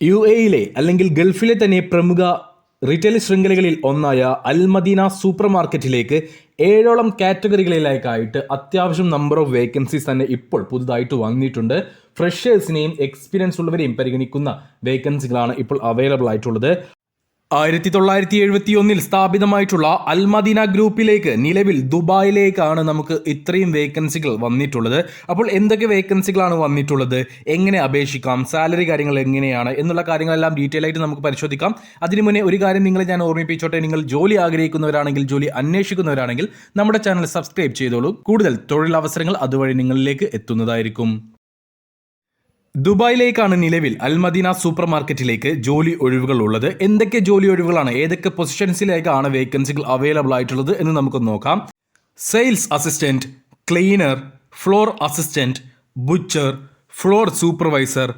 U എയിലെ അല്ലെങ്കിൽ ഗൾഫിലെ തന്നെ പ്രമുഖ റീറ്റെയിൽ ശൃംഖലകളിൽ ഒന്നായ അൽമദീന സൂപ്പർ മാർക്കറ്റിലേക്ക് ഏഴോളം കാറ്റഗറികളിലേക്കായിട്ട് അത്യാവശ്യം നമ്പർ ഓഫ് വേക്കൻസീസ് തന്നെ ഇപ്പോൾ പുതുതായിട്ട് വന്നിട്ടുണ്ട്. ഫ്രഷേഴ്സിനെയും എക്സ്പീരിയൻസ് ഉള്ളവരെയും പരിഗണിക്കുന്ന വേക്കൻസികളാണ് ഇപ്പോൾ അവൈലബിൾ ആയിട്ടുള്ളത്. ആയിരത്തി തൊള്ളായിരത്തി എഴുപത്തി ഒന്നിൽ സ്ഥാപിതമായിട്ടുള്ള അൽമദീന ഗ്രൂപ്പിലേക്ക് നിലവിൽ ദുബായിലേക്കാണ് നമുക്ക് ഇത്രയും വേക്കൻസികൾ വന്നിട്ടുള്ളത്. അപ്പോൾ എന്തൊക്കെ വേക്കൻസികളാണ് വന്നിട്ടുള്ളത്? എങ്ങനെ അപേക്ഷിക്കാം? സാലറി കാര്യങ്ങൾ എങ്ങനെയാണ്? എന്നുള്ള കാര്യങ്ങളെല്ലാം ഡീറ്റെയിൽ ആയിട്ട് നമുക്ക് പരിശോധിക്കാം. അതിനു മുന്നേ ഒരു കാര്യം നിങ്ങളെ ഞാൻ ഓർമ്മിപ്പിച്ചോട്ടെ. നിങ്ങൾ ജോലി ആഗ്രഹിക്കുന്നവരാണെങ്കിൽ ജോലി അന്വേഷിക്കുന്നവരാണെങ്കിൽ നമ്മുടെ ചാനൽ സബ്സ്ക്രൈബ് ചെയ്തോളൂ. കൂടുതൽ തൊഴിലവസരങ്ങൾ അതുവഴി നിങ്ങളിലേക്ക് എത്തുന്നതായിരിക്കും. ദുബായിലേക്കാണ് നിലവിൽ അൽമദീന സൂപ്പർ മാർക്കറ്റിലേക്ക് ജോലി ഒഴിവുകൾ ഉള്ളത്. എന്തൊക്കെ ജോലി ഒഴിവുകളാണ്? ഏതൊക്കെ പൊസിഷൻസിലേക്കാണ് വേക്കൻസികൾ അവൈലബിൾ ആയിട്ടുള്ളത് എന്ന് നമുക്ക് നോക്കാം. Sales assistant cleaner floor assistant butcher floor supervisor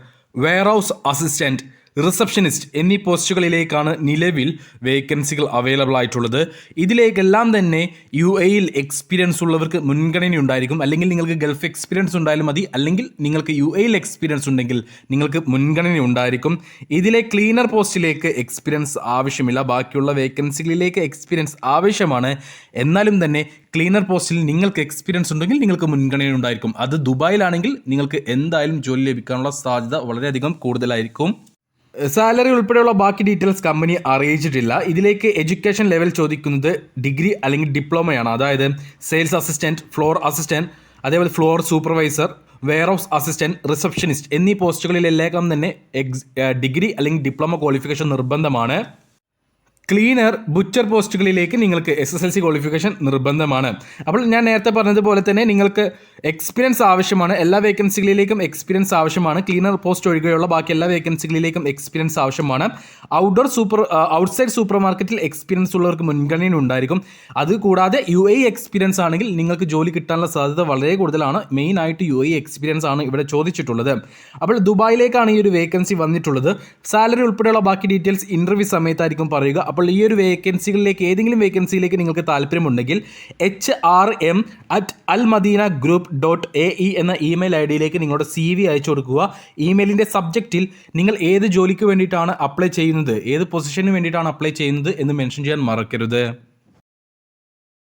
warehouse assistant receptionist എന്നീ പോസ്റ്റുകളിലേക്കാണ് നിലവിൽ വേക്കൻസികൾ അവൈലബിൾ ആയിട്ടുള്ളത്. ഇതിലേക്കെല്ലാം തന്നെ യു എയിൽ എക്സ്പീരിയൻസ് ഉള്ളവർക്ക് മുൻഗണന ഉണ്ടായിരിക്കും അല്ലെങ്കിൽ നിങ്ങൾക്ക് ഗൾഫ് എക്സ്പീരിയൻസ് ഉണ്ടായാലും മതി. അല്ലെങ്കിൽ നിങ്ങൾക്ക് യു എയിൽ എക്സ്പീരിയൻസ് ഉണ്ടെങ്കിൽ നിങ്ങൾക്ക് മുൻഗണന ഉണ്ടായിരിക്കും ഇതിലെ ക്ലീനർ പോസ്റ്റിലേക്ക് എക്സ്പീരിയൻസ് ആവശ്യമില്ല. ബാക്കിയുള്ള വേക്കൻസികളിലേക്ക് എക്സ്പീരിയൻസ് ആവശ്യമാണ്. എന്നാലും തന്നെ ക്ലീനർ പോസ്റ്റിൽ നിങ്ങൾക്ക് എക്സ്പീരിയൻസ് ഉണ്ടെങ്കിൽ നിങ്ങൾക്ക് മുൻഗണന ഉണ്ടായിരിക്കും അത് ദുബായിലാണെങ്കിൽ നിങ്ങൾക്ക് എന്തായാലും ജോലി ലഭിക്കാനുള്ള സാധ്യത വളരെയധികം കൂടുതലായിരിക്കും. സാലറി ഉൾപ്പെടെയുള്ള ബാക്കി ഡീറ്റെയിൽസ് കമ്പനി അറിയിച്ചിട്ടില്ല. ഇതിലേക്ക് എഡ്യൂക്കേഷൻ ലെവൽ ചോദിക്കുന്നത് ഡിഗ്രി അല്ലെങ്കിൽ ഡിപ്ലോമയാണ്. അതായത് സെയിൽസ് അസിസ്റ്റന്റ് ഫ്ലോർ അസിസ്റ്റന്റ് അതേപോലെ floor supervisor warehouse assistant receptionist എന്നീ പോസ്റ്റുകളിലെല്ലാം തന്നെ എക്സ് ഡിഗ്രി അല്ലെങ്കിൽ ഡിപ്ലോമ ക്വാളിഫിക്കേഷൻ നിർബന്ധമാണ്. ക്ലീനർ ബുച്ചർ പോസ്റ്റുകളിലേക്ക് നിങ്ങൾക്ക് S S L C qualification നിർബന്ധമാണ്. അപ്പോൾ ഞാൻ നേരത്തെ പറഞ്ഞതുപോലെ തന്നെ നിങ്ങൾക്ക് എക്സ്പീരിയൻസ് ആവശ്യമാണ്. എല്ലാ വേക്കൻസികളിലേക്കും എക്സ്പീരിയൻസ് ആവശ്യമാണ്. ക്ലീനർ പോസ്റ്റ് ഒഴികെയുള്ള ബാക്കി എല്ലാ വേക്കൻസികളിലേക്കും എക്സ്പീരിയൻസ് ആവശ്യമാണ്. ഔട്ട്ഡോർ സൂപ്പർ ഔട്ട്സൈഡ് സൂപ്പർ മാർക്കറ്റിൽ എക്സ്പീരിയൻസ് ഉള്ളവർക്ക് മുൻഗണന ഉണ്ടായിരിക്കും. അത് കൂടാതെ യു എ എക്സ്പീരിയൻസ് ആണെങ്കിൽ നിങ്ങൾക്ക് ജോലി കിട്ടാനുള്ള സാധ്യത വളരെ കൂടുതലാണ്. മെയിൻ ആയിട്ട് യു എ എക്സ്പീരിയൻസ് ആണ് ഇവിടെ ചോദിച്ചിട്ടുള്ളത്. അപ്പോൾ ദുബായിലേക്കാണ് ഈ ഒരു വേക്കൻസി വന്നിട്ടുള്ളത്. സാലറി ഉൾപ്പെടെയുള്ള ബാക്കി ഡീറ്റെയിൽസ് ഇന്റർവ്യൂ സമയത്തായിരിക്കും പറയുക. അപ്പോൾ ഈ ഒരു വേക്കൻസികളിലേക്ക് ഏതെങ്കിലും വേക്കൻസിയിലേക്ക് നിങ്ങൾക്ക് താല്പര്യമുണ്ടെങ്കിൽ H R M at Al Madina group dot A E എന്ന ഇമെയിൽ ഐ ഡിയിലേക്ക് നിങ്ങളുടെ സി വി അയച്ചു കൊടുക്കുക. ഇമെയിലിന്റെ സബ്ജക്റ്റിൽ നിങ്ങൾ ഏത് ജോലിക്ക് വേണ്ടിയിട്ടാണ് അപ്ലൈ ചെയ്യുന്നത്? ഏത് പൊസിഷന് വേണ്ടിയിട്ടാണ് അപ്ലൈ ചെയ്യുന്നത് എന്ന് മെൻഷൻ ചെയ്യാൻ മറക്കരുത്.